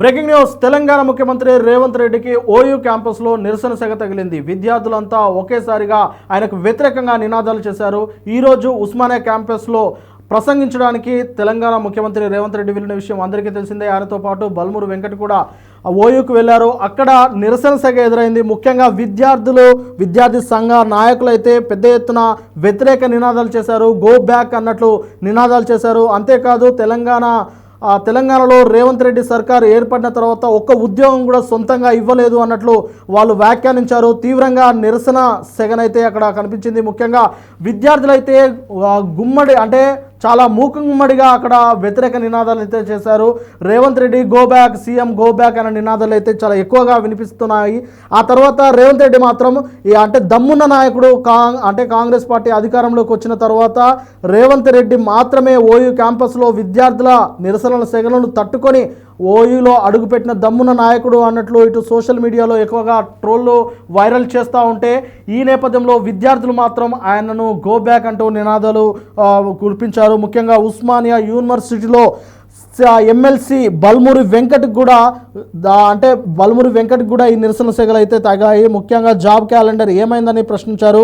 Breaking news. Telangana ముఖ్యమంత్రి రేవంత్ రెడ్డికి OU క్యాంపస్లో నిరసన సెగ తగిలింది. విద్యార్థులంతా ఒకేసారిగా ఆయనకు వ్యతిరేకంగా నినాదాలు చేశారు. ఈరోజు ఉస్మానియా క్యాంపస్లో ప్రసంగించడానికి తెలంగాణ ముఖ్యమంత్రి రేవంత్ రెడ్డి వెళ్ళిన విషయం అందరికీ తెలిసిందే. ఆయనతో పాటు బల్మూరు వెంకట్ కూడా ఓయూకు వెళ్ళారు. అక్కడ నిరసన సెగ ఎదురైంది. ముఖ్యంగా విద్యార్థులు విద్యార్థి సంఘ నాయకులు అయితే పెద్ద ఎత్తున వ్యతిరేక నినాదాలు చేశారు. గో బ్యాక్ అన్నట్లు నినాదాలు చేశారు. అంతేకాదు తెలంగాణ తెలంగాణలో రేవంత్ రెడ్డి సర్కార్ ఏర్పడిన తర్వాత ఒక్క ఉద్యోగం కూడా సొంతంగా ఇవ్వలేదు అన్నట్లు వాళ్ళు వ్యాఖ్యానించారు. తీవ్రంగా నిరసన సెగనైతే అక్కడ కనిపించింది. ముఖ్యంగా విద్యార్థులైతే గుమ్మడి అంటే చాలా మూకుమ్మడిగా అక్కడ వ్యతిరేక నినాదాలు అయితే చేశారు. Revanth Reddy go back CM go back అనే నినాదాలు అయితే చాలా ఎక్కువగా వినిపిస్తున్నాయి. ఆ తర్వాత రేవంత్ రెడ్డి మాత్రం ఈ అంటే దమ్మున్న నాయకుడు కా అంటే కాంగ్రెస్ పార్టీ అధికారంలోకి వచ్చిన తర్వాత రేవంత్ రెడ్డి మాత్రమే ఓయూ క్యాంపస్లో విద్యార్థుల నిరసనల సెగలను తట్టుకొని ఓయూలో అడుగుపెట్టిన దమ్మున నాయకుడు అన్నట్లు ఇటు సోషల్ మీడియాలో ఎక్కువగా ట్రోళ్ళు వైరల్ చేస్తూ ఉంటే ఈ నేపథ్యంలో విద్యార్థులు మాత్రం ఆయనను గో బ్యాక్ అంటూ నినాదాలు కురిపించారు ముఖ్యంగా ఉస్మానియా యూనివర్సిటీలో ఎమ్మెల్సీ బల్మూరి వెంకట్ కూడా అంటే బల్మూరి వెంకట్ కూడా ఈ నిరసన సెగలు అయితే తగాయి. ముఖ్యంగా జాబ్ క్యాలెండర్ ఏమైందని ప్రశ్నించారు.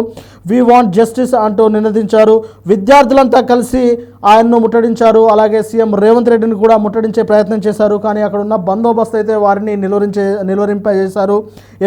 వి వాంట్ జస్టిస్ అంటూ నినదించారు. విద్యార్థులంతా కలిసి ఆయన్ను ముట్టడించారు. అలాగే సీఎం రేవంత్ రెడ్డిని కూడా ముట్టడించే ప్రయత్నం చేశారు. కానీ అక్కడ ఉన్న బందోబస్తు అయితే వారిని నిలువరించే నిలువరింపజేశారు.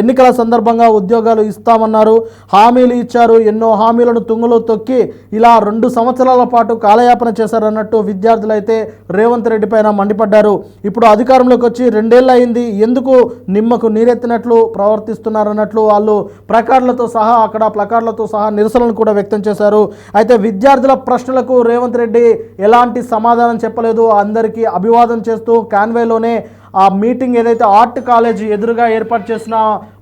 ఎన్నికల సందర్భంగా ఉద్యోగాలు ఇస్తామన్నారు. హామీలు ఇచ్చారు. ఎన్నో హామీలను తుంగులో తొక్కి ఇలా రెండు సంవత్సరాల పాటు కాలయాపన చేశారన్నట్టు విద్యార్థులైతే రేవంత్ రెడ్డిపై ఆయన మండిపడ్డారు. ఇప్పుడు అధికారంలోకి వచ్చి రెండేళ్ళు అయింది. ఎందుకు నిమ్మకు నీరెత్తినట్లు ప్రవర్తిస్తున్నారన్నట్లు వాళ్ళు ప్రకార్లతో సహా అక్కడ ప్లకార్లతో సహా నిరసనలు కూడా వ్యక్తం చేశారు. అయితే విద్యార్థుల ప్రశ్నలకు రేవంత్ రెడ్డి ఎలాంటి సమాధానం చెప్పలేదు. అందరికీ అభివాదం చేస్తూ కాన్వేలోనే ఆ మీటింగ్ ఏదైతే ఆర్ట్ కాలేజ్ ఎదురుగా ఏర్పాటు చేసిన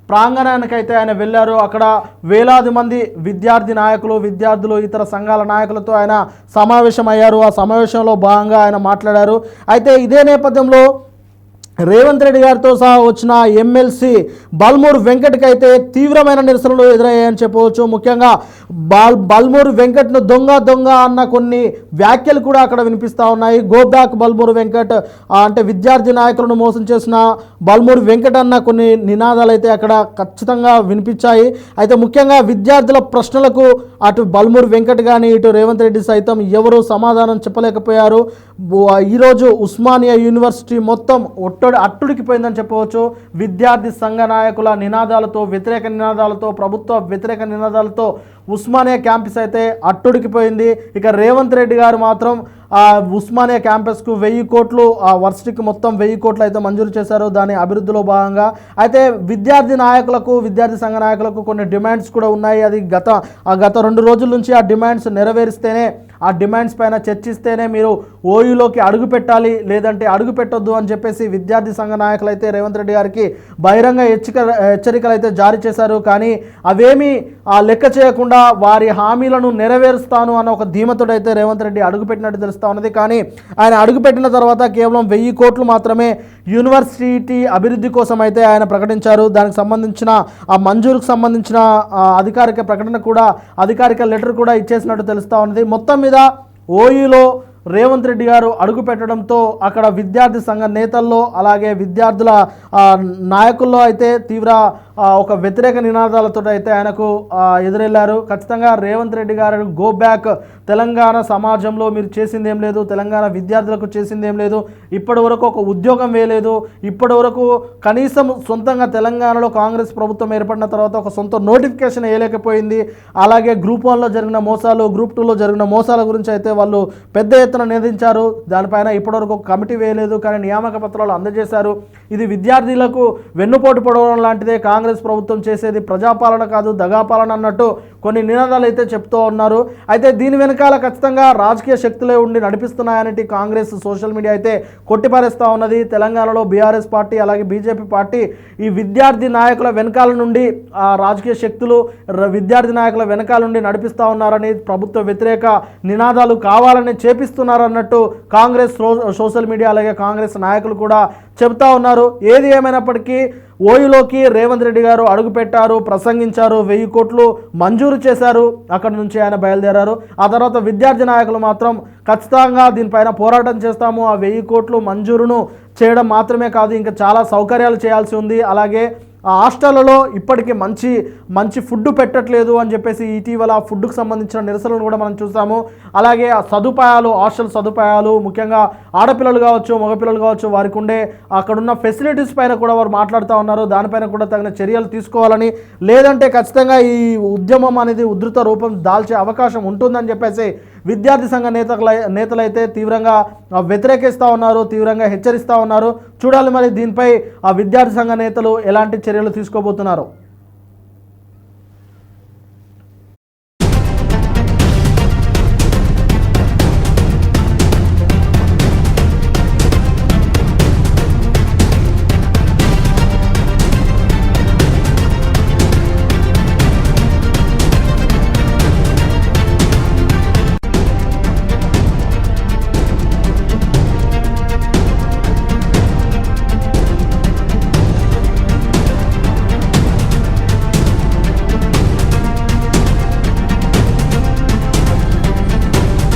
ప్రాంగణానికైతే ఆయన వెళ్ళారు. అక్కడ వేలాది మంది విద్యార్థి నాయకులు విద్యార్థులు ఇతర సంఘాల నాయకులతో ఆయన సమావేశమయ్యారు. ఆ సమావేశంలో భాగంగా ఆయన మాట్లాడారు. అయితే ఇదే నేపథ్యంలో రేవంత్ రెడ్డి గారితో సహా వచ్చిన ఎమ్మెల్సీ బల్మూరు వెంకట్కి అయితే తీవ్రమైన నిరసనలు ఎదురయ్యాయని చెప్పవచ్చు. ముఖ్యంగా బాల్ బల్మూరు వెంకట్ను దొంగ దొంగ అన్న కొన్ని వ్యాఖ్యలు కూడా అక్కడ వినిపిస్తూ ఉన్నాయి. గోబ్దాక్ బల్మూరు వెంకట్ అంటే విద్యార్థి నాయకులను మోసం చేసిన బల్మూరు వెంకట్ అన్న కొన్ని నినాదాలు అయితే అక్కడ ఖచ్చితంగా వినిపించాయి. అయితే ముఖ్యంగా విద్యార్థుల ప్రశ్నలకు అటు బల్మూరు వెంకట్ కానీ ఇటు రేవంత్ రెడ్డి సైతం ఎవరు సమాధానం చెప్పలేకపోయారు. ఈరోజు ఉస్మానియా యూనివర్సిటీ మొత్తం ఒట్టడి అట్టుడికిపోయిందని చెప్పవచ్చు. విద్యార్థి సంఘ నాయకుల నినాదాలతో వ్యతిరేక నినాదాలతో ప్రభుత్వ వ్యతిరేక నినాదాలతో ఉస్మానియా క్యాంపస్ అయితే అట్టుడికిపోయింది. ఇక రేవంత్ రెడ్డి గారు మాత్రం ఉస్మానియా క్యాంపస్కు వెయ్యి కోట్లు ఆ వర్సిటీకి మొత్తం వెయ్యి కోట్లు అయితే మంజూరు చేశారు. దాని అభివృద్ధిలో భాగంగా అయితే విద్యార్థి నాయకులకు విద్యార్థి సంఘ నాయకులకు కొన్ని డిమాండ్స్ కూడా ఉన్నాయి. అది గత ఆ గత రెండు రోజుల నుంచి ఆ డిమాండ్స్ నెరవేరిస్తేనే ఆ డిమాండ్స్ పైన చర్చిస్తేనే మీరు ఓయూలోకి అడుగు పెట్టాలి లేదంటే అడుగు పెట్టొద్దు అని చెప్పేసి విద్యార్థి సంఘ నాయకులు అయితే రేవంత్ రెడ్డి గారికి బహిరంగ హెచ్చరిక హెచ్చరికలు అయితే జారీ చేశారు. కానీ అవేమీ ఆ లెక్క చేయకుండా వారి హామీలను నెరవేరుస్తాను అన్న ఒక ధీమతుడైతే రేవంత్ రెడ్డి అడుగుపెట్టినట్టు తెలుస్తా ఉన్నది. కానీ ఆయన అడుగుపెట్టిన తర్వాత కేవలం వెయ్యి కోట్లు మాత్రమే యూనివర్సిటీ అభివృద్ధి కోసం అయితే ఆయన ప్రకటించారు. దానికి సంబంధించిన ఆ మంజూరుకు సంబంధించిన అధికారిక ప్రకటన కూడా అధికారిక లెటర్ కూడా ఇచ్చేసినట్టు తెలుస్తా ఉన్నది. మొత్తం మీద ఓయూలో రేవంత్ రెడ్డి గారు అడుగు పెట్టడంతో అక్కడ విద్యార్థి సంఘ నేతల్లో అలాగే విద్యార్థుల ఆ, నాయకుల్లో అయితే తీవ్ర ఒక వ్యతిరేక నినాదాలతో అయితే ఆయనకు ఆ, ఎదురెళ్ళారు. ఖచ్చితంగా రేవంత్ రెడ్డి గారు గో బ్యాక్ తెలంగాణ సమాజంలో మీరు చేసింది ఏం లేదు తెలంగాణ విద్యార్థులకు చేసింది ఏం లేదు ఇప్పటి వరకు ఒక ఉద్యోగం వేయలేదు ఇప్పటి వరకు కనీసం సొంతంగా తెలంగాణలో కాంగ్రెస్ ప్రభుత్వం ఏర్పడిన తర్వాత ఒక సొంత నోటిఫికేషన్ వేయలేకపోయింది. అలాగే గ్రూప్ వన్లో జరిగిన మోసాలు గ్రూప్ టూలో జరిగిన మోసాల గురించి అయితే వాళ్ళు పెద్ద ఎత్తున నిధించారు దానిపైన ఇప్పటివరకు ఒక కమిటీ వేయలేదు కానీ నియామక పత్రాలు అందజేశారు. ఇది విద్యార్థులకు వెన్నుపోటు పడవడం లాంటిదే. కాంగ్రెస్ ప్రభుత్వం చేసేది ప్రజాపాలన కాదు దగాపాలన అన్నట్టు కొన్ని నినాదాలు అయితే చెప్తూ ఉన్నారు. అయితే దీని వెనకాల ఖచ్చితంగా రాజకీయ శక్తులే ఉండి నడిపిస్తున్నాయని కాంగ్రెస్ సోషల్ మీడియా అయితే కొట్టిపారేస్తూ ఉన్నది. తెలంగాణలో బీఆర్ఎస్ పార్టీ అలాగే బీజేపీ పార్టీ ఈ విద్యార్థి నాయకుల వెనకాల నుండి ఆ రాజకీయ శక్తులు విద్యార్థి నాయకుల వెనకాల నుండి నడిపిస్తూ ఉన్నారని ప్రభుత్వ వ్యతిరేక నినాదాలు కావాలని చేపిస్తున్నారన్నట్టు కాంగ్రెస్ సోషల్ మీడియా అలాగే కాంగ్రెస్ నాయకులు కూడా చెబుతా ఉన్నారు. ఏది ఏమైనప్పటికీ ఓయూలోకి రేవంత్ రెడ్డి గారు అడుగుపెట్టారు ప్రసంగించారు. వెయ్యి కోట్లు మంజూరు చేశారు. అక్కడ నుంచి ఆయన బయలుదేరారు. ఆ తర్వాత విద్యార్థి నాయకులు మాత్రం ఖచ్చితంగా దీనిపైన పోరాటం చేస్తాము. ఆ వెయ్యి కోట్లు మంజూరును చేయడం మాత్రమే కాదు ఇంకా చాలా సౌకర్యాలు చేయాల్సి ఉంది. అలాగే ఆ హాస్టళ్ళలో ఇప్పటికీ మంచి మంచి ఫుడ్ పెట్టట్లేదు అని చెప్పేసి ఇటీవల ఫుడ్కు సంబంధించిన నిరసనలు కూడా మనం చూసాము అలాగే ఆ సదుపాయాలు హాస్టల్ సదుపాయాలు ముఖ్యంగా ఆడపిల్లలు కావచ్చు మగపిల్లలు కావచ్చు వారికి ఉండే అక్కడున్న ఫెసిలిటీస్ పైన కూడా వారు మాట్లాడుతూ ఉన్నారు. దానిపైన కూడా తగిన చర్యలు తీసుకోవాలని లేదంటే ఖచ్చితంగా ఈ ఉద్యమం అనేది ఉధృత రూపం దాల్చే అవకాశం ఉంటుందని చెప్పేసి విద్యార్థి సంఘ నేతల నేతలైతే తీవ్రంగా వ్యతిరేకిస్తూ ఉన్నారు తీవ్రంగా హెచ్చరిస్తూ ఉన్నారు. చూడాలి మరి దీనిపై ఆ విద్యార్థి సంఘ నేతలు ఎలాంటి చర్యలు తీసుకోబోతున్నారు.